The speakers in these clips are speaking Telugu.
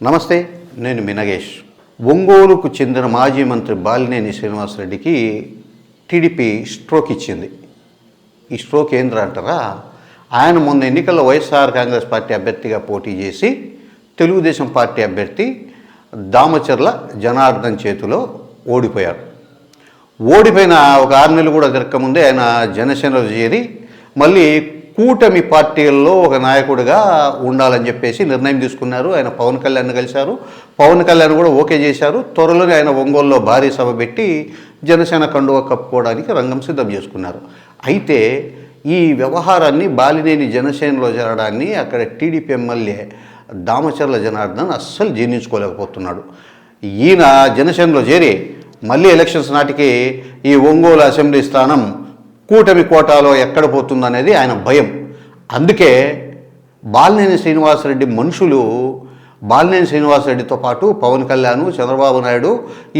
నమస్తే నేను మినగేష్ ఒంగోలుకు చెందిన మాజీ మంత్రి బాలినేని శ్రీనివాసరెడ్డికి టీడీపీ స్ట్రోక్ ఇచ్చింది. ఈ స్ట్రోక్ ఏంద్ర అంటారా? ఆయన మొన్న ఎన్నికల్లో వైఎస్ఆర్ కాంగ్రెస్ పార్టీ అభ్యర్థిగా పోటీ చేసి తెలుగుదేశం పార్టీ అభ్యర్థి దామచర్ల జనార్దన్ చేతిలో ఓడిపోయారు. ఓడిపోయిన ఒక ఆరు నెలలు కూడా తిరగకముందే ఆయన జనసేనలో చేరి మళ్ళీ కూటమి పార్టీల్లో ఒక నాయకుడిగా ఉండాలని చెప్పేసి నిర్ణయం తీసుకున్నారు. ఆయన పవన్ కళ్యాణ్ కలిశారు. పవన్ కళ్యాణ్ కూడా ఓకే చేశారు. త్వరలోనే ఆయన ఒంగోలులో భారీ సభ పెట్టి జనసేన కండువ కప్పుకోవడానికి రంగం సిద్ధం చేసుకున్నారు. అయితే ఈ వ్యవహారాన్ని బాలినేని జనసేనలో చేరడాన్ని అక్కడ టీడీపీ ఎమ్మెల్యే దామచర్ల జనార్దన్ అస్సలు జీర్ణించుకోలేకపోతున్నాడు. ఈయన జనసేనలో చేరి మళ్ళీ ఎలక్షన్స్ నాటికి ఈ ఒంగోలు అసెంబ్లీ స్థానం కూటమి కోటాలో ఎక్కడ పోతుందనేది ఆయన భయం. అందుకే బాలినేని శ్రీనివాసరెడ్డి మనుషులు బాలినేని శ్రీనివాసరెడ్డితో పాటు పవన్ కళ్యాణ్ చంద్రబాబు నాయుడు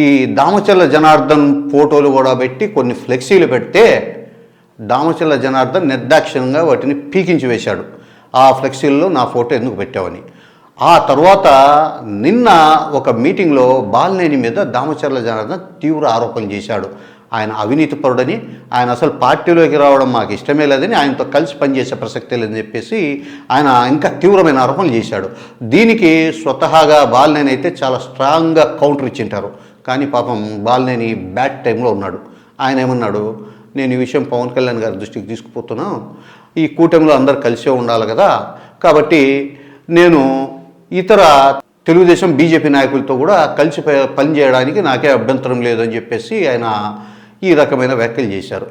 ఈ దామచర్ల జనార్దన్ ఫోటోలు కూడా పెట్టి కొన్ని ఫ్లెక్సీలు పెడితే దామచర్ల జనార్దన్ నిర్దాక్షిణ్యంగా వాటిని పీకించి వేశాడు. ఆ ఫ్లెక్సీల్లో నా ఫోటో ఎందుకు పెట్టావని. ఆ తర్వాత నిన్న ఒక మీటింగ్లో బాలినేని మీద దామచర్ల జనార్దన్ తీవ్ర ఆరోపణలు చేశాడు. ఆయన అవినీతిపరుడని ఆయన అసలు పార్టీలోకి రావడం మాకు ఇష్టమే లేదని ఆయనతో కలిసి పనిచేసే ప్రసక్తే లేదని చెప్పేసి ఆయన ఇంకా తీవ్రమైన ఆరోపణలు చేశాడు. దీనికి స్వతహాగా బాలినేని అయితే చాలా స్ట్రాంగ్గా కౌంటర్ ఇచ్చింటారు. కానీ పాపం బాలినేని బ్యాడ్ టైంలో ఉన్నాడు. ఆయన ఏమన్నాడు? నేను ఈ విషయం పవన్ కళ్యాణ్ గారి దృష్టికి తీసుకుపోతున్నాను ఈ కూటమిలో అందరు కలిసే ఉండాలి కదా. కాబట్టి నేను ఇతర తెలుగుదేశం బీజేపీ నాయకులతో కూడా కలిసి పనిచేయడానికి నాకే అభ్యంతరం లేదని చెప్పేసి ఆయన ఈ రకమైన వ్యాఖ్యలు చేశారు.